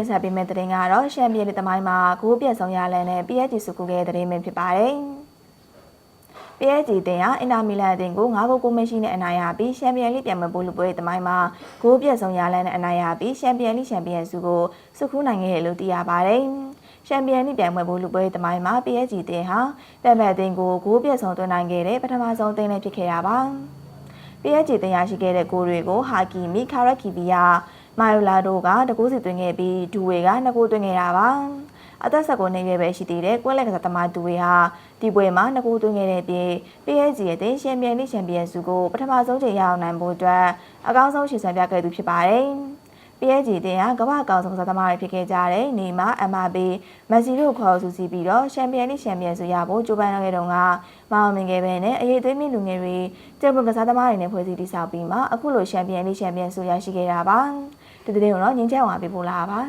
တ်ပေးမယ့်သတင်းကတော့ရှမ်းပြည်နယ်တမိုင်းမှာဂိုးပြက်ဆုံးရလန်နဲ့ PSG စုကူရဲ့သတင်းပဲဖြစ်ပါတယ်။ PSG တင်ဟာအင်တာမီလန်အသင်းကို9ဂိုးကိုမရှိနဲ့အနိုင်ရပြီးချန်ပီယံလိပြန်မပိုးလူပွဲတမိုင်းမှာဂိုးပြက်ဆုံးရလန်နဲ့အနိုင်ရပြီးချန်ပီယံလိချန်ပီယံစုကိုစုခူးနိုင်ခဲ့တယ်လို့သိရပါတယ်။ချန်ပီယံလိပြန်မပိုးလူပွဲတမိုင်းမှာ PSG တင်ဟာပြန်မဲ့အသင်းကိုဂိုးပြက်ဆုံးသွင်းနိုင်ခဲ့တဲ့ပထမဆုံးအသင်းလည်းဖြစ်ခဲ့ရပါ။ PSG တင်ရရှိခဲ့တဲ့ဂိုးတွေကိုဟာကီမီကာရက်ကီဗီယာ မာယိုလာတို့ကတကူးစီသွင်းခဲ့ပြီးဒူဝေကနှစ်ကူသွင်းခဲ့တာပါအသက်ဆက်ကိုနေရွယ်ပဲရှိသေးတဲ့ကွက်လက်ကစားသမားဒူဝေဟာဒီပွဲမှာနှစ်ကူသွင်းခဲ့တဲ့ပြင် PSG ရဲ့တင်ချန်ပီယံလိချန်ပီယံစုကိုပထမဆုံးချိန်ရအောင်နိုင်ဖို့အတွက်အကောင်းဆုံးရှေ့ဆောင်ပြခဲ့သူဖြစ်ပါတယ် PSG တင်ဟာကမ္ဘာအကောင်ဆုံးကစားသမားတွေဖြစ်ခဲ့ကြတဲ့နေမာအမ်ဘာပေမက်ဆီတို့ခေါ်ဆူစီပြီးတော့ချန်ပီယံလိချန်ပီယံစုရဖို့ကြိုးပမ်းခဲ့တုန်းကမအောင်မြင်ခဲ့ပဲနဲ့အရေးသွေးမြင့်လူငယ်တွေကျပွန်ကစားသမားတွေနဲ့ဖွဲ့စည်းတည်ဆောက်ပြီးမှအခုလိုချန်ပီယံလိချန်ပီယံစုရရှိခဲ့တာပါ ဒီတဲ့ကိုတော့ငင်းချောင်းဝါပေးပို့လာပါ